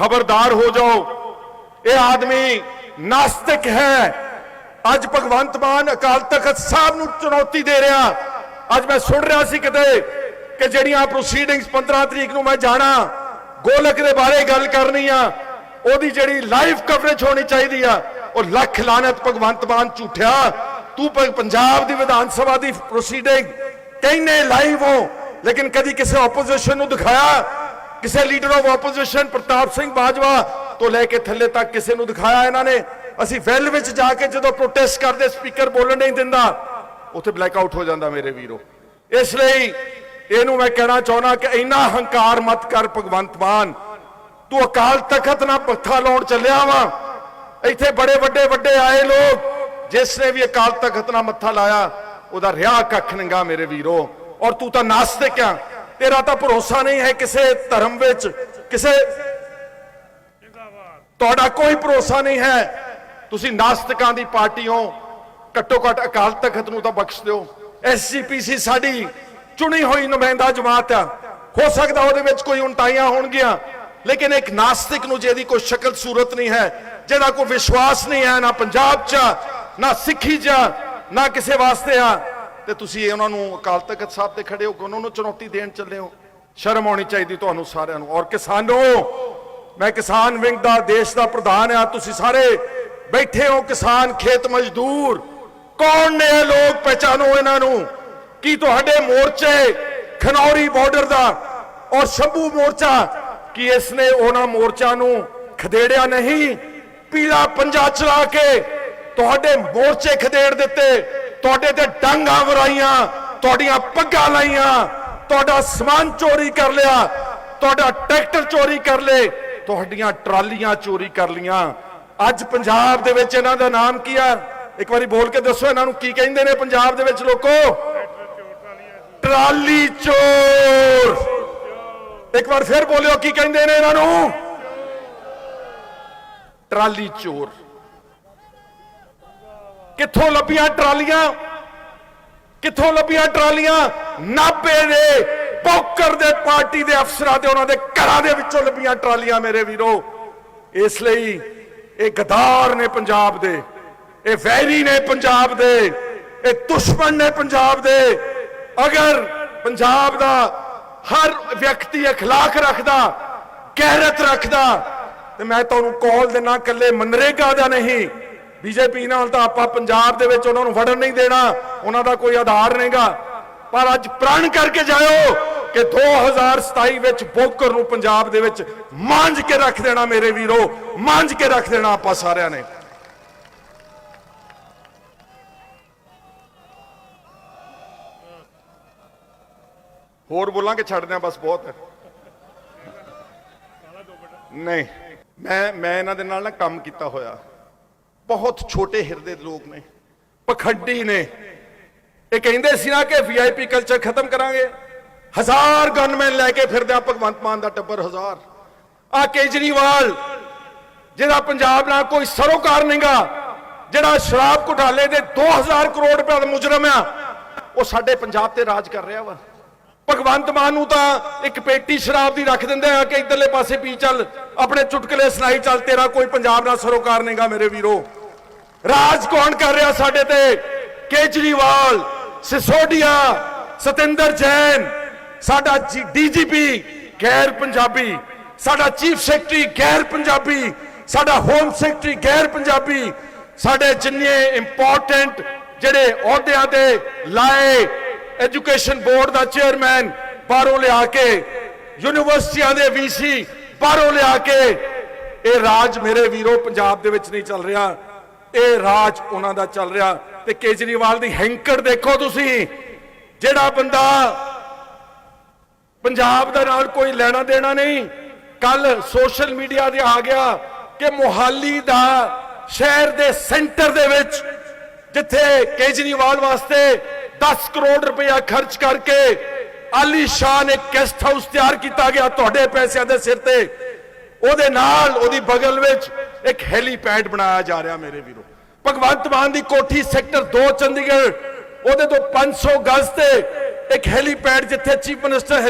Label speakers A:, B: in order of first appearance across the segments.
A: ਖਬਰਦਾਰ ਹੋ ਜਾਓ। ਇਹ ਆਦਮੀ ਨਾਸਤਿਕ ਹੈ। ਅੱਜ ਭਗਵੰਤ ਮਾਨ ਅਕਾਲ ਤਖਤ ਸਾਹਿਬ ਨੂੰ ਚੁਣੌਤੀ ਦੇ ਰਿਹਾ। ਅੱਜ ਮੈਂ ਸੁਣ ਰਿਹਾ ਸੀ ਕਿਤੇ ਕਿ ਜਿਹੜੀਆਂ ਪ੍ਰੋਸੀਡਿੰਗਸ 15 ਤਰੀਕ ਨੂੰ ਮੈਂ ਜਾਣਾ, ਗੋਲਕ ਦੇ ਬਾਰੇ ਗੱਲ ਕਰਨੀ ਆ, ਉਹਦੀ ਜਿਹੜੀ ਲਾਈਵ ਕਵਰੇਜ ਹੋਣੀ ਚਾਹੀਦੀ ਆ, ਉਹ ਲੱਖ ਲਾਨਤ ਭਗਵੰਤ ਮਾਨ ਝੂਠਿਆ। ਤੂੰ ਪੰਜਾਬ ਦੀ ਵਿਧਾਨ ਸਭਾ ਦੀ ਪ੍ਰੋਸੀਡਿੰਗ ਕਹਿੰਨੇ ਲਾਈਵ ਹੋ, ਲੇਕਿਨ ਕਦੀ ਕਿਸੇ ਆਪੋਜੀਸ਼ਨ ਨੂੰ ਦਿਖਾਇਆ ਕਿਸੇ leader of opposition Pratap Singh Bajwa ਤੋਂ ਲੈ ਕੇ ਥੱਲੇ ਤੱਕ ਕਿਸੇ ਨੂੰ ਦਿਖਾਇਆ ਇਹਨਾਂ ਨੇ। ਅਸੀਂ ਵੈਲ ਵਿੱਚ ਜਾ ਕੇ ਜਦੋਂ ਪ੍ਰੋਟੈਸਟ ਕਰਦੇ ਸਪੀਕਰ ਬੋਲਣ ਨਹੀਂ ਦਿੰਦਾ, ਉੱਥੇ ਬਲੈਕ ਆਊਟ ਹੋ ਜਾਂਦਾ ਮੇਰੇ ਵੀਰੋ। ਇਸ ਲਈ ਇਹਨੂੰ ਮੈਂ ਕਹਿਣਾ ਚਾਹੁੰਦਾ ਕਿ ਇੰਨਾ ਹੰਕਾਰ ਮਤ ਕਰ ਭਗਵੰਤ ਮਾਨ। ਤੂੰ ਅਕਾਲ ਤਖਤ ਨਾਲ ਪੱਥਾ ਲਾਉਣ ਚੱਲਿਆ ਵਾ। ਇੱਥੇ ਬੜੇ ਵੱਡੇ ਵੱਡੇ ਆਏ ਲੋਕ, ਜਿਸ ਨੇ ਵੀ ਅਕਾਲ ਤਖਤ ਨਾਲ ਮੱਥਾ ਲਾਇਆ, ਉਹਦਾ ਰਿਆ ਕੱਖ ਨੰਗਾ ਮੇਰੇ ਵੀਰੋ। ਔਰ ਤੂੰ ਤਾਂ ਨਾਸਤਿਕ ਆ। ਤੇਰਾ ਤਾਂ ਭਰੋਸਾ ਨਹੀਂ ਹੈ ਕਿਸੇ ਧਰਮ ਵਿੱਚ ਕਿਸੇ ਤੁਹਾਡਾ ਕੋਈ ਭਰੋਸਾ ਨਹੀਂ ਹੈ। ਤੁਸੀਂ ਨਾਸਤਿਕਾਂ ਦੀ ਪਾਰਟੀ ਹੋ ਘੱਟੋ ਘੱਟ ਅਕਾਲ ਤਖਤ ਨੂੰ ਤਾਂ ਬਖਸ਼ ਦਿਓ। ਐਸਜੀਪੀਸੀ ਸਾਡੀ ਚੁਣੀ ਹੋਈ ਨੁਮਾਇੰਦਾ ਜਮਾਤ ਆ। ਹੋ ਸਕਦਾ ਉਹਦੇ ਵਿੱਚ ਕੋਈ ਉਲਟਾਈਆਂ ਹੋਣਗੀਆਂ ਲੇਕਿਨ ਇੱਕ ਨਾਸਤਿਕ ਨੂੰ ਜਿਹਦੀ ਕੋਈ ਸ਼ਕਲ ਸੂਰਤ ਨਹੀਂ ਹੈ ਜਿਹਦਾ ਕੋਈ ਵਿਸ਼ਵਾਸ ਨਹੀਂ ਹੈ ਨਾ ਪੰਜਾਬ 'ਚ ਆ, ਨਾ ਸਿੱਖੀ 'ਚ ਆ, ਨਾ ਕਿਸੇ ਵਾਸਤੇ ਆ ਤੇ ਤੁਸੀਂ ਉਹਨਾਂ ਨੂੰ ਅਕਾਲ ਤਖਤ ਸਾਹਿਬ ਤੇ ਖੜੇ ਹੋ ਕੇ ਉਹਨਾਂ ਨੂੰ ਚੁਣੌਤੀ ਦੇਣ ਚੱਲੇ ਹੋ। ਸ਼ਰਮ ਆਉਣੀ ਚਾਹੀਦੀ ਤੁਹਾਨੂੰ ਸਾਰਿਆਂ ਨੂੰ। ਔਰ ਕਿਸਾਨੋ, ਮੈਂ ਕਿਸਾਨ ਵਿੰਗ ਦਾ ਦੇਸ਼ ਦਾ ਪ੍ਰਧਾਨ ਆ ਤੁਸੀਂ ਸਾਰੇ ਬੈਠੇ ਹੋ ਕਿਸਾਨ ਖੇਤ ਮਜ਼ਦੂਰ। ਕੌਣ ਨੇ ਇਹ ਲੋਕ ਪਹਿਚਾਨੋ ਇਹਨਾਂ ਨੂੰ? ਕੀ ਤੁਹਾਡੇ ਮੋਰਚੇ ਖਨੌਰੀ ਬਾਰਡਰ ਦਾ ਔਰ ਸ਼ੰਭੂ ਮੋਰਚਾ, ਕੀ ਇਸ ਨੇ ਉਹਨਾਂ ਮੋਰਚਾ ਨੂੰ ਖਦੇੜਿਆ ਨਹੀਂ? ਪੀਲਾ ਪੰਜਾ ਚਲਾ ਕੇ ਤੁਹਾਡੇ ਮੋਰਚੇ ਖਦੇੜ ਦਿੱਤੇ। ਤੁਹਾਡੇ ਤੇ ਡਾਂਗਾ ਵਰਾਈਆਂ, ਤੁਹਾਡੀਆਂ ਪੱਗਾਂ ਲਾਈਆਂ, ਤੁਹਾਡਾ ਸਮਾਨ ਚੋਰੀ ਕਰ ਲਿਆ, ਤੁਹਾਡਾ ਟਰੈਕਟਰ ਚੋਰੀ ਕਰ ਲਏ, ਤੁਹਾਡੀਆਂ ਟਰਾਲੀਆਂ ਚੋਰੀ ਕਰ ਲੀਆਂ ਅੱਜ ਪੰਜਾਬ ਦੇ ਵਿੱਚ ਇਹਨਾਂ ਦਾ ਨਾਮ ਕੀ ਆ? ਇੱਕ ਵਾਰੀ ਬੋਲ ਕੇ ਦੱਸੋ, ਇਹਨਾਂ ਨੂੰ ਕੀ ਕਹਿੰਦੇ ਨੇ ਪੰਜਾਬ ਦੇ ਵਿੱਚ ਲੋਕੋ? ਟਰਾਲੀ ਚੋਰ। ਇੱਕ ਵਾਰ ਫਿਰ ਬੋਲਿਓ, ਕੀ ਕਹਿੰਦੇ ਨੇ ਇਹਨਾਂ ਨੂੰ? ਟਰਾਲੀ ਚੋਰ। ਕਿੱਥੋਂ ਲੱਭੀਆਂ ਟਰਾਲੀਆਂ ਕਿੱਥੋਂ ਲੱਭੀਆਂ ਟਰਾਲੀਆਂ ਨਾਭੇ ਦੇ ਪੌਕਰ ਦੇ ਪਾਰਟੀ ਦੇ ਅਫਸਰਾਂ ਦੇ ਉਹਨਾਂ ਦੇ ਘਰਾਂ ਦੇ ਵਿੱਚੋਂ ਲੱਭੀਆਂ ਟਰਾਲੀਆਂ ਮੇਰੇ ਵੀਰੋ ਇਸ ਲਈ ਇਹ ਗਦਾਰ ਨੇ ਪੰਜਾਬ ਦੇ ਇਹ ਵੈਰੀ ਨੇ ਪੰਜਾਬ ਦੇ ਇਹ ਦੁਸ਼ਮਣ ਨੇ ਪੰਜਾਬ ਦੇ ਅਗਰ ਪੰਜਾਬ ਦਾ ਹਰ ਵਿਅਕਤੀ اخلاق ਰੱਖਦਾ ਗੈਰਤ ਰੱਖਦਾ ਤੇ ਮੈਂ ਤੁਹਾਨੂੰ ਕਾਲ ਦੇਣਾ ਕੱਲੇ ਮਨਰੇਗਾ ਦਾ ਨਹੀਂ ਬੀਜੇਪੀ ਨਾਲ ਤਾਂ ਆਪਾਂ ਪੰਜਾਬ ਦੇ ਵਿੱਚ ਉਹਨਾਂ ਨੂੰ ਵੜਨ ਨਹੀਂ ਦੇਣਾ, ਉਹਨਾਂ ਦਾ ਕੋਈ ਆਧਾਰ ਨਹੀਂਗਾ। ਪਰ ਅੱਜ ਪ੍ਰਣ ਕਰਕੇ ਜਾਇਓ ਕਿ 2027 ਵਿੱਚ ਬੋਕਰ ਨੂੰ ਪੰਜਾਬ ਦੇ ਵਿੱਚ ਮਾਂਝ ਕੇ ਰੱਖ ਦੇਣਾ ਮੇਰੇ ਵੀਰੋ, ਮਾਂਝ ਕੇ ਰੱਖ ਦੇਣਾ ਆਪਾਂ ਸਾਰਿਆਂ ਨੇ। ਹੋਰ ਬੋਲਾਂਗੇ ਛੱਡ ਦਿਆਂ ਬਸ ਬਹੁਤ। ਹੈ ਨਹੀਂ, ਮੈਂ ਮੈਂ ਇਹਨਾਂ ਦੇ ਨਾਲ ਨਾ ਕੰਮ ਕੀਤਾ ਹੋਇਆ। ਬਹੁਤ ਛੋਟੇ ਹਿਰਦੇ ਦੇ ਲੋਕ ਨੇ, ਪਖੰਡੀ ਨੇ। ਇਹ ਕਹਿੰਦੇ ਸੀ ਨਾ ਕਿ ਵੀਆਈਪੀ ਕਲਚਰ ਖਤਮ ਕਰਾਂਗੇ। ਹਜ਼ਾਰ ਗਨਮੈਨ ਲੈ ਕੇ ਫਿਰਦੇ ਆ ਭਗਵੰਤ ਮਾਨ ਦਾ ਟੱਬਰ, ਹਜ਼ਾਰ। ਆ ਕੇਜਰੀਵਾਲ, ਜਿਹਦਾ ਪੰਜਾਬ ਨਾਲ ਕੋਈ ਸਰੋਕਾਰ ਨਹੀਂਗਾ ਜਿਹੜਾ ਸ਼ਰਾਬ ਘੁਟਾਲੇ ਦੇ 2000 ਕਰੋੜ ਰੁਪਏ ਦਾ ਮੁਜਰਮ ਆ, ਉਹ ਸਾਡੇ ਪੰਜਾਬ ਤੇ ਰਾਜ ਕਰ ਰਿਹਾ ਵਾ। ਭਗਵੰਤ ਮਾਨ ਨੂੰ ਤਾਂ ਇੱਕ ਪੇਟੀ ਸ਼ਰਾਬ ਦੀ ਰੱਖ ਦਿੰਦੇ ਆ ਕਿ ਇਧਰਲੇ ਪਾਸੇ ਪੀ ਚੱਲ, ਆਪਣੇ ਚੁਟਕਲੇ ਸੁਣਾਈ ਚੱਲ, ਤੇਰਾ ਕੋਈ ਪੰਜਾਬ ਨਾਲ ਸਰੋਕਾਰ ਨਹੀਂਗਾ ਮੇਰੇ ਵੀਰੋ। ਰਾਜ ਕੌਣ ਕਰ ਰਿਹਾ ਸਾਡੇ ਤੇ? ਕੇਜਰੀਵਾਲ ਸਿਸੋਡੀਆ ਸਤਿੰਦਰ ਜੈਨ, ਸਾਡਾ ਡੀਜੀਪੀ ਗੈਰ ਪੰਜਾਬੀ, ਸਾਡਾ ਚੀਫ ਸੈਕਟਰੀ ਗੈਰ ਪੰਜਾਬੀ, ਸਾਡਾ ਹੋਮ ਸੈਕਟਰੀ ਗੈਰ ਪੰਜਾਬੀ, ਸਾਡੇ ਜਿੰਨੇ ਇੰਪੋਰਟੈਂਟ ਜਿਹੜੇ ਅਹੁਦਿਆਂ ਤੇ ਲਾਏ ਐਜੂਕੇਸ਼ਨ ਬੋਰਡ ਦਾ ਚੇਅਰਮੈਨ ਬਾਹਰੋਂ ਲਿਆ ਕੇ, ਯੂਨੀਵਰਸਿਟੀਆਂ ਦੇ ਵੀਸੀ ਬਾਹਰੋਂ ਲਿਆ ਕੇ, ਇਹ ਰਾਜ ਮੇਰੇ ਵੀਰੋ ਪੰਜਾਬ ਦੇ ਵਿੱਚ ਨਹੀਂ ਚੱਲ ਰਿਹਾ। ਇਹ ਰਾਜ ਉਹਨਾਂ ਦਾ ਚੱਲ ਰਿਹਾ ਤੇ ਕੇਜਰੀਵਾਲ ਦੀ ਹੈਂਕੜ ਦੇਖੋ ਤੁਸੀਂ, ਜਿਹੜਾ ਬੰਦਾ ਪੰਜਾਬ ਦਾ ਨਾਲ ਕੋਈ ਲੈਣਾ ਦੇਣਾ ਨਹੀਂ ਕੱਲ ਸੋਸ਼ਲ ਮੀਡੀਆ ਤੇ ਆ ਗਿਆ ਕਿ ਮੋਹਾਲੀ ਦਾ ਸ਼ਹਿਰ ਦੇ ਸੈਂਟਰ ਦੇ ਵਿੱਚ, ਜਿੱਥੇ ਕੇਜਰੀਵਾਲ ਵਾਸਤੇ 10 ਕਰੋੜ ਰੁਪਇਆ ਖਰਚ ਕਰਕੇ ਆਲੀਸ਼ਾਨ ਇੱਕ ਗੈਸਟ ਹਾਊਸ ਤਿਆਰ ਕੀਤਾ ਗਿਆ, ਤੁਹਾਡੇ ਪੈਸਿਆਂ ਦੇ ਸਿਰ ਤੇ। ਉਹਦੇ ਨਾਲ, ਉਹਦੀ ਬਗਲ ਵਿੱਚ ਇੱਕ ਹੈਲੀਪੈਡ ਬਣਾਇਆ ਜਾ ਰਿਹਾ ਮੇਰੇ ਵੀਰੋ। ਭਗਵੰਤ ਮਾਨ ਦੀ ਕੋਠੀ ਸੈਕਟਰ 2 ਚੰਡੀਗੜ੍ਹ, ਉਹਦੇ ਤੋਂ 500 ਗਜ਼ ਤੇ ਇੱਕ ਹੈਲੀਪੈਡ ਜਿੱਥੇ ਚੀਫ ਮਿਨਿਸਟਰ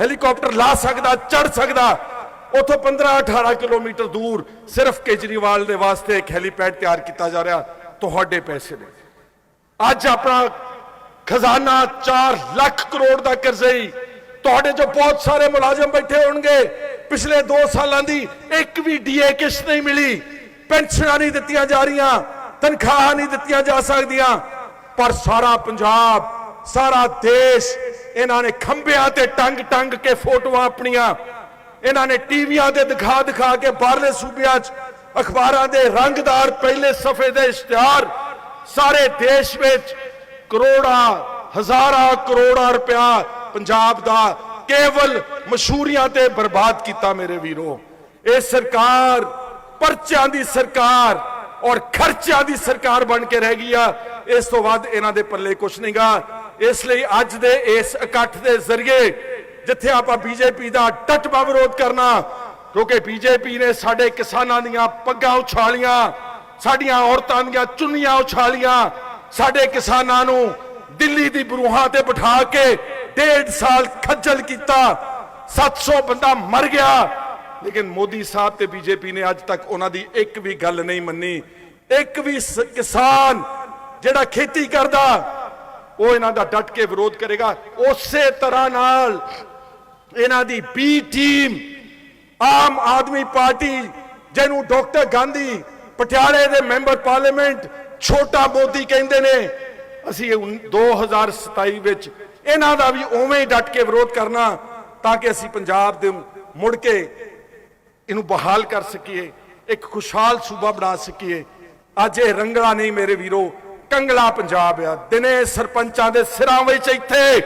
A: ਹੈਲੀਕਾਪਟਰ ਲਾ ਸਕਦਾ ਚੜ ਸਕਦਾ, ਉਥੋਂ 15-18 ਕਿਲੋਮੀਟਰ ਦੂਰ ਸਿਰਫ ਕੇਜਰੀਵਾਲ ਦੇ ਵਾਸਤੇ ਇੱਕ ਹੈਲੀਪੈਡ ਤਿਆਰ ਕੀਤਾ ਜਾ ਰਿਹਾ, ਤੁਹਾਡੇ ਪੈਸੇ ਨੇ ਅੱਜ ਆਪਣਾ ਖਜ਼ਾਨਾ 4 ਲੱਖ ਕਰੋੜ ਦਾ ਕਰਜ਼ਈ, ਤੁਹਾਡੇ ਜੋ ਬਹੁਤ ਸਾਰੇ ਮੁਲਾਜ਼ਮ ਬੈਠੇ ਹੋਣਗੇ ਪਿਛਲੇ 2 ਸਾਲਾਂ ਦੀ ਇੱਕ ਵੀ ਡੀਏ ਕਿਸ਼ਤ ਨਹੀਂ ਮਿਲੀ। ਪੈਨਸ਼ਨਾਂ ਨਹੀਂ ਦਿੱਤੀਆਂ ਜਾ ਰਹੀਆਂ, ਤਨਖਾਹਾਂ ਨਹੀਂ ਦਿੱਤੀਆਂ ਜਾ ਸਕਦੀਆਂ। ਪਰ ਸਾਰਾ ਪੰਜਾਬ, ਸਾਰਾ ਦੇਸ਼ ਇਹਨਾਂ ਨੇ ਖੰਭਿਆਂ ਤੇ ਟੰਗ ਟੰਗ ਕੇ ਫੋਟੋਆਂ ਆਪਣੀਆਂ। ਇਹਨਾਂ ਨੇ ਟੀਵੀਆਂ ਤੇ ਦਿਖਾ ਦਿਖਾ ਕੇ ਬਾਹਰਲੇ ਸੂਬਿਆਂ 'ਚ ਅਖਬਾਰਾਂ ਦੇ ਰੰਗਦਾਰ ਪਹਿਲੇ ਸਫੇ ਦੇ ਇਸ਼ਤਿਹਾਰ ਸਾਰੇ ਦੇਸ਼ ਵਿੱਚ ਕਰੋੜਾਂ, ਹਜ਼ਾਰਾਂ ਕਰੋੜਾਂ ਰੁਪਇਆ ਪੰਜਾਬ ਦਾ ਕੇਵਲ ਮਸ਼ਹੂਰੀਆਂ ਤੇ ਬਰਬਾਦ ਕੀਤਾ ਮੇਰੇ ਵੀਰੋ। ਇਹ ਸਰਕਾਰ ਪਰਚਿਆਂ ਦੀ ਸਰਕਾਰ ਔਰ ਖਰਚਿਆਂ ਦੀ ਸਰਕਾਰ ਬਣ ਕੇ ਰਹਿ ਗਈ ਆ। ਇਸ ਤੋਂ ਬਾਅਦ ਇਹਨਾਂ ਦੇ ਪੱਲੇ ਕੁਝ ਨਹੀਂਗਾ। ਇਸ ਲਈ ਅੱਜ ਦੇ ਇਸ ਇਕੱਠ ਦੇ ਜ਼ਰੀਏ ਜਿੱਥੇ ਆਪਾਂ ਬੀਜੇਪੀ ਦਾ ਡਟਵਾ ਵਿਰੋਧ ਕਰਨਾ, ਕਿਉਂਕਿ ਬੀਜੇਪੀ ਨੇ ਸਾਡੇ ਕਿਸਾਨਾਂ ਦੀਆਂ ਪੱਗਾਂ ਉਛਾਲੀਆਂ, ਸਾਡੀਆਂ ਔਰਤਾਂ ਦੀਆਂ ਚੁੰਨੀਆਂ ਉਛਾਲੀਆਂ, ਸਾਡੇ ਕਿਸਾਨਾਂ ਨੂੰ ਦਿੱਲੀ ਦੀ ਬਰੂਹਾਂ ਤੇ ਬਿਠਾ ਕੇ ਡੇਢ ਸਾਲ ਖੱਜਲ ਕੀਤਾ 700 ਬੰਦਾ ਮਰ ਗਿਆ। ਲੇਕਿਨ ਮੋਦੀ ਸਾਹਿਬ ਤੇ ਬੀਜੇਪੀ ਨੇ ਅੱਜ ਤੱਕ ਉਹਨਾਂ ਦੀ ਇੱਕ ਵੀ ਗੱਲ ਨਹੀਂ ਮੰਨੀ। ਇੱਕ ਵੀ ਕਿਸਾਨ ਜਿਹੜਾ ਖੇਤੀ ਕਰਦਾ, ਉਹ ਇਹਨਾਂ ਦਾ ਡਟ ਕੇ ਵਿਰੋਧ ਕਰੇਗਾ। ਉਸੇ ਤਰ੍ਹਾਂ ਨਾਲ ਇਹਨਾਂ ਦੀ B team Aam Aadmi party, ਜਿਹਨੂੰ ਡਾਕਟਰ ਗਾਂਧੀ ਪਟਿਆਲੇ ਦੇ ਮੈਂਬਰ ਪਾਰਲੀਮੈਂਟ ਛੋਟਾ ਮੋਦੀ ਕਹਿੰਦੇ ਨੇ, ਅਸੀਂ ਇਹ ਉਨ- 2027 ਵਿੱਚ ਇਹਨਾਂ ਦਾ ਵੀ ਉਵੇਂ ਹੀ ਡਟ ਕੇ ਵਿਰੋਧ ਕਰਨਾ ਤਾਂ ਕਿ ਅਸੀਂ ਪੰਜਾਬ ਦੇ ਮੁੜ ਕੇ ਇਹਨੂੰ ਬਹਾਲ ਕਰ ਸਕੀਏ, ਇੱਕ ਖੁਸ਼ਹਾਲ ਸੂਬਾ ਬਣਾ ਸਕੀਏ। ਅੱਜ ਇਹ ਰੰਗਲਾ ਨਹੀਂ ਮੇਰੇ ਵੀਰੋ, ਕੰਗਲਾ ਪੰਜਾਬ ਆ। ਦਿਨੇ ਸਰਪੰਚਾਂ ਦੇ ਸਿਰਾਂ ਵਿੱਚ ਇੱਥੇ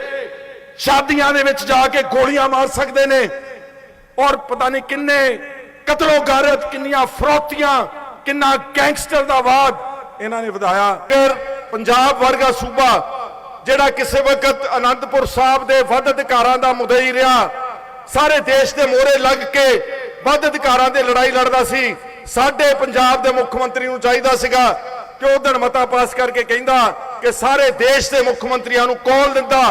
A: ਸ਼ਾਦੀਆਂ ਦੇ ਵਿੱਚ ਜਾ ਕੇ ਗੋਲੀਆਂ ਮਾਰ ਸਕਦੇ ਨੇ ਔਰ ਪਤਾ ਨਹੀਂ ਕਿੰਨੇ ਕਤਲੋ ਗਾਰਤ, ਕਿੰਨੀਆਂ ਫਰੋਤੀਆਂ, ਕਿੰਨਾ ਗੈਂਗਸਟਰ ਦਾ ਵਾਦ ਇਹਨਾਂ ਨੇ ਵਧਾਇਆ। ਫਿਰ ਪੰਜਾਬ ਵਰਗਾ ਸੂਬਾ ਜਿਹੜਾ ਕਿਸੇ ਵਕਤ ਅਨੰਦਪੁਰ ਸਾਹਿਬ ਦੇ ਵੱਧ ਅਧਿਕਾਰਾਂ ਦਾ ਮੁਦਈ ਰਿਹਾ, ਸਾਰੇ ਦੇਸ਼ ਦੇ ਮੋਹਰੇ ਲੱਗ ਕੇ ਵੱਧ ਅਧਿਕਾਰਾਂ ਦੇ ਲੜਾਈ ਲੜਦਾ ਸੀ। ਸਾਡੇ ਪੰਜਾਬ ਦੇ ਮੁੱਖ ਮੰਤਰੀ ਨੂੰ ਚਾਹੀਦਾ ਸੀਗਾ ਕਿ ਉਹ ਦਿਨ ਮਤਾ ਪਾਸ ਕਰਕੇ ਕਹਿੰਦਾ ਕਿ ਸਾਰੇ ਦੇਸ਼ ਦੇ ਮੁੱਖ ਮੰਤਰੀਆਂ ਨੂੰ ਕਾਲ ਦਿੰਦਾ,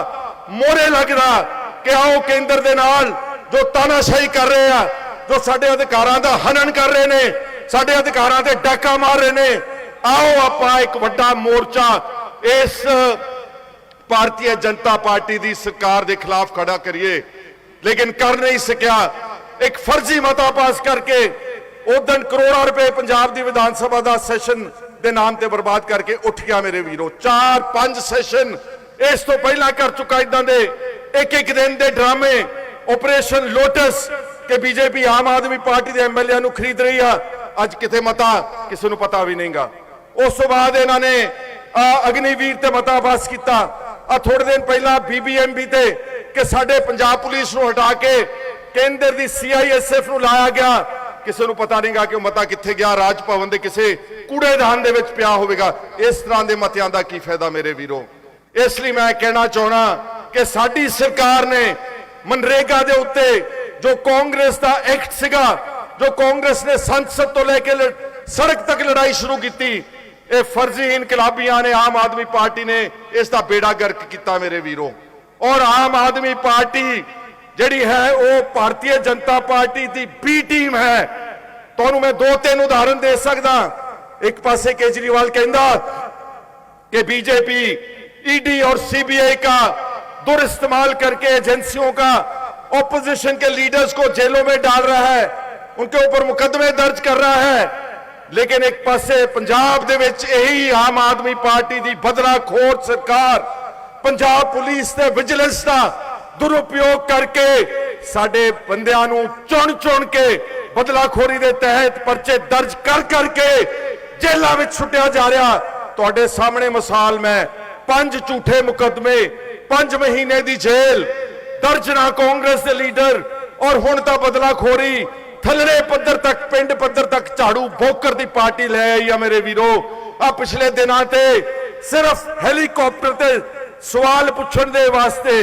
A: ਮੋਹਰੇ ਲੱਗਦਾ ਕਿ ਆਓ ਕੇਂਦਰ ਦੇ ਨਾਲ ਜੋ ਤਾਨਾਸ਼ਾਹੀ ਕਰ ਰਹੇ ਆ, ਜੋ ਸਾਡੇ ਅਧਿਕਾਰਾਂ ਦਾ ਹਨਨ ਕਰ ਰਹੇ ਨੇ, ਸਾਡੇ ਅਧਿਕਾਰਾਂ ਤੇ ਡਾਕਾ ਮਾਰ ਰਹੇ ਨੇ, ਆਓ ਆਪਾਂ ਇੱਕ ਵੱਡਾ ਮੋਰਚਾ ਇਸ ਭਾਰਤੀ ਜਨਤਾ ਪਾਰਟੀ ਦੀ ਸਰਕਾਰ ਦੇ ਖਿਲਾਫ ਖੜਾ ਕਰੀਏ। ਲੇਕਿਨ ਕਰ ਨਹੀਂ ਸਕਿਆ। ਇੱਕ ਫਰਜ਼ੀ ਮਤਾ ਪਾਸ ਕਰਕੇ ਉਦੋਂ ਕਰੋੜਾਂ ਰੁਪਏ ਪੰਜਾਬ ਦੀ ਵਿਧਾਨ ਸਭਾ ਦਾ ਸੈਸ਼ਨ ਦੇ ਨਾਮ ਤੇ ਬਰਬਾਦ ਕਰਕੇ ਉੱਠ ਗਿਆ ਮੇਰੇ ਵੀਰੋ। 4-5 ਸੈਸ਼ਨ ਇਸ ਤੋਂ ਪਹਿਲਾਂ ਕਰ ਚੁੱਕਾ ਇਦਾਂ ਦੇ। ਇੱਕ ਇੱਕ ਦਿਨ ਦੇ ਡਰਾਮੇ ਆਪਰੇਸ਼ਨ ਲੋਟਸ ਕਿ ਬੀਜੇਪੀ ਆਮ ਆਦਮੀ ਪਾਰਟੀ ਦੇ ਐਮਐਲਏ ਨੂੰ ਖਰੀਦ ਰਹੀ ਆ। ਅੱਜ ਕਿਤੇ ਮਤਾ ਕਿਸੇ ਨੂੰ ਪਤਾ ਵੀ ਨਹੀਂਗਾ। ਉਸ ਤੋਂ ਬਾਅਦ ਇਹਨਾਂ ਨੇ ਅਗਨੀਵੀਰ ਤੇ ਮਤਾ ਪਾਸ ਕੀਤਾ। ਆ ਥੋੜੇ ਦਿਨ ਪਹਿਲਾਂ ਬੀਬੀਐਮਬੀ ਤੇ ਕਿ ਸਾਡੇ ਪੰਜਾਬ ਪੁਲਿਸ ਨੂੰ ਹਟਾ ਕੇ ਕੇਂਦਰ ਦੀ ਸੀਆਈਐਸਐਫ ਨੂੰ ਲਾਇਆ ਗਿਆ। ਕਿਸੇ ਨੂੰ ਪਤਾ ਨਹੀਂਗਾ ਕਿ ਉਹ ਮਤਾ ਕਿੱਥੇ ਗਿਆ, ਰਾਜ ਭਵਨ ਦੇ ਕਿਸੇ ਕੂੜੇਦਾਨ ਦੇ ਵਿੱਚ ਪਿਆ ਹੋਵੇਗਾ। ਇਸ ਤਰ੍ਹਾਂ ਦੇ ਮਤਿਆਂ ਦਾ ਕੀ ਫਾਇਦਾ ਮੇਰੇ ਵੀਰੋ? ਇਸ ਲਈ ਮੈਂ ਕਹਿਣਾ ਚਾਹਣਾ ਕਿ ਸਾਡੀ ਸਰਕਾਰ ਨੇ ਮਨਰੇਗਾ ਦੇ ਉੱਤੇ ਜੋ ਕਾਂਗਰਸ ਦਾ ਐਕਟ ਸੀਗਾ, ਜੋ ਕਾਂਗਰਸ ਨੇ ਸੰਸਦ ਤੋਂ ਲੈ ਕੇ ਸੜਕ ਤੱਕ ਲੜਾਈ ਸ਼ੁਰੂ ਕੀਤੀ ਇਹ ਫਰਜ਼ੀ ਇਨਕਲਾਬੀਆਂ ਨੇ ਆਮ ਆਦਮੀ ਪਾਰਟੀ ਨੇ ਇਸ ਦਾ ਬੇੜਾ ਗਰਕ ਕੀਤਾ ਮੇਰੇ ਵੀਰੋ ਔਰ ਆਮ ਆਦਮੀ ਪਾਰਟੀ ਜਿਹੜੀ ਹੈ ਉਹ ਭਾਰਤੀ ਜਨਤਾ ਪਾਰਟੀ ਦੀ ਬੀ ਟੀਮ ਹੈ ਤੁਹਾਨੂੰ ਮੈਂ ਦੋ ਤਿੰਨ ਉਦਾਹਰਨ ਦੇ ਸਕਦਾ ਇੱਕ ਪਾਸੇ ਕੇਜਰੀਵਾਲ ਕਹਿੰਦਾ कि बीजेपी ईडी और सीबीआई का दुरिस्तेमाल करके एजेंसियों का ऑपोजिशन के लीडर्स को जेलों में डाल रहा है उनके ऊपर मुकदमे दर्ज कर रहा है ਲੇਕਿਨ ਇੱਕ ਪਾਸੇ ਪੰਜਾਬ ਦੇ ਵਿੱਚ ਇਹੀ ਆਮ ਆਦਮੀ ਪਾਰਟੀ ਦੀ ਬਦਲਾਖੋਰ ਸਰਕਾਰ, ਪੰਜਾਬ ਪੁਲਿਸ ਤੇ ਵਿਜੀਲੈਂਸ ਦਾ ਦੁਰਉਪਯੋਗ ਕਰਕੇ ਸਾਡੇ ਬੰਦਿਆਂ ਨੂੰ ਚੁਣ ਚੁਣ ਕੇ ਬਦਲਾਖੋਰੀ ਦੇ ਤਹਿਤ ਪਰਚੇ ਦਰਜ ਕਰ ਕਰਕੇ ਜੇਲ੍ਹਾਂ ਵਿੱਚ ਛੁੱਟਿਆ ਜਾ ਰਿਹਾ। ਤੁਹਾਡੇ ਸਾਹਮਣੇ ਮਿਸਾਲ ਮੈਂ, ਪੰਜ ਝੂਠੇ ਮੁਕੱਦਮੇ, ਪੰਜ ਮਹੀਨੇ ਦੀ ਜੇਲ੍ਹ, ਦਰਜਨਾ ਕਾਂਗਰਸ ਦੇ ਲੀਡਰ ਔਰ ਹੁਣ ਤਾਂ ਬਦਲਾਖੋਰੀ ਥੱਲੜੇ ਪੱਧਰ ਤੱਕ, ਪਿੰਡ ਪੱਧਰ ਤੱਕ ਝਾੜੂ ਬੋਕਰ ਦੀ ਪਾਰਟੀ ਲੈ ਆਈ ਆ ਮੇਰੇ ਵੀਰੋ। ਆ ਪਿਛਲੇ ਦਿਨਾਂ ਤੇ ਸਿਰਫ ਹੈਲੀਕਾਪਟਰ ਤੇ ਸਵਾਲ ਪੁੱਛਣ ਦੇ ਵਾਸਤੇ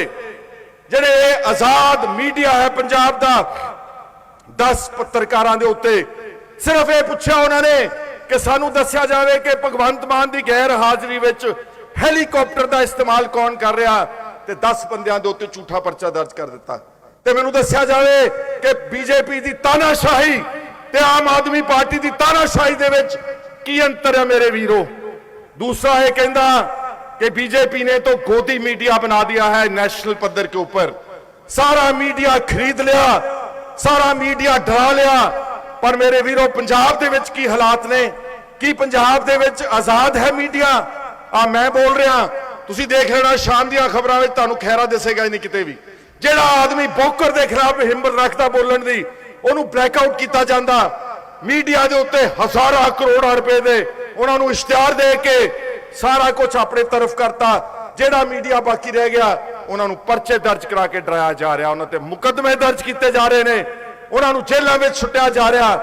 A: ਜਿਹੜੇ ਇਹ ਆਜ਼ਾਦ ਮੀਡੀਆ ਹੈ ਪੰਜਾਬ ਦਾ 10 ਪੱਤਰਕਾਰਾਂ ਦੇ ਉੱਤੇ ਸਿਰਫ ਇਹ ਪੁੱਛਿਆ ਉਹਨਾਂ ਨੇ ਕਿ ਸਾਨੂੰ ਦੱਸਿਆ ਜਾਵੇ ਕਿ ਭਗਵੰਤ ਮਾਨ ਦੀ ਗੈਰ ਹਾਜ਼ਰੀ ਵਿੱਚ ਹੈਲੀਕਾਪਟਰ ਦਾ ਇਸਤੇਮਾਲ ਕੌਣ ਕਰ ਰਿਹਾ ਤੇ 10 ਬੰਦਿਆਂ ਦੇ ਉੱਤੇ ਝੂਠਾ ਪਰਚਾ ਦਰਜ ਕਰ ਦਿੱਤਾ। ਤੇ ਮੈਨੂੰ ਦੱਸਿਆ ਜਾਵੇ ਕਿ ਬੀਜੇਪੀ ਦੀ ਤਾਨਾਸ਼ਾਹੀ ਤੇ ਆਮ ਆਦਮੀ ਪਾਰਟੀ ਦੀ ਤਾਨਾਸ਼ਾਹੀ ਦੇ ਵਿੱਚ ਕੀ ਅੰਤਰ ਹੈ ਮੇਰੇ ਵੀਰੋ दूसरा है कहना कि बीजेपी ने तो गोदी मीडिया बना दिया है नेशनल पद्धर के ऊपर सारा मीडिया खरीद लिया सारा मीडिया डरा लिया पर मेरे वीरो पंजाब ਦੇ ਵਿੱਚ ਕੀ ਹਾਲਾਤ ਨੇ ਕੀ ਪੰਜਾਬ ਦੇ ਵਿੱਚ ਆਜ਼ਾਦ ਹੈ ਮੀਡੀਆ ਆ ਮੈਂ ਬੋਲ ਰਿਹਾ ਤੁਸੀਂ ਦੇਖ ਲੈਣਾ ਸ਼ਾਮ ਦੀਆਂ ਖਬਰਾਂ ਵਿੱਚ ਤੁਹਾਨੂੰ ਖੈਰਾ ਦਿਸੇਗਾ ਹੀ ਨਹੀਂ ਕਿਤੇ ਵੀ ਜਿਹੜਾ ਆਦਮੀ ਬੋਕਰ ਦੇ ਖਿਲਾਫ ਹਿੰਮਤ ਰੱਖਦਾ ਬੋਲਣ ਦੀ, ਉਹਨੂੰ ਬਲੈਕਆਊਟ ਕੀਤਾ ਜਾਂਦਾ। ਮੀਡੀਆ ਦੇ ਉੱਤੇ ਹਜ਼ਾਰਾਂ ਕਰੋੜਾਂ ਰੁਪਏ ਦੇ ਉਹਨਾਂ ਨੂੰ ਇਸ਼ਤਿਹਾਰ ਦੇ ਕੇ ਸਾਰਾ ਕੁਝ ਆਪਣੇ ਤਰਫ ਕਰਤਾ। ਜਿਹੜਾ ਮੀਡੀਆ ਬਾਕੀ ਰਹਿ ਗਿਆ, ਉਹਨਾਂ ਨੂੰ ਪਰਚੇ ਦਰਜ ਕਰਾ ਕੇ ਡਰਾਇਆ ਜਾ ਰਿਹਾ। ਉਹਨਾਂ ਤੇ ਮੁਕੱਦਮੇ ਦਰਜ ਕੀਤੇ ਜਾ ਰਹੇ ਨੇ। ਉਹਨਾਂ ਨੂੰ ਜੇਲ੍ਹਾਂ ਵਿੱਚ ਛੁੱਟਿਆ ਜਾ ਰਿਹਾ।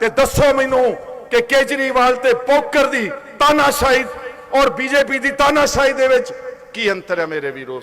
A: ਤੇ ਦੱਸੋ ਮੈਨੂੰ ਕਿ ਕੇਜਰੀਵਾਲ ਤੇ ਪੋਕਰ ਦੀ ਤਾਨਾਸ਼ਾਹੀ ਔਰ ਬੀਜੇਪੀ ਦੀ ਤਾਨਾਸ਼ਾਹੀ ਦੇ ਵਿੱਚ ਕੀ ਅੰਤਰ ਹੈ ਮੇਰੇ ਵੀਰੋ?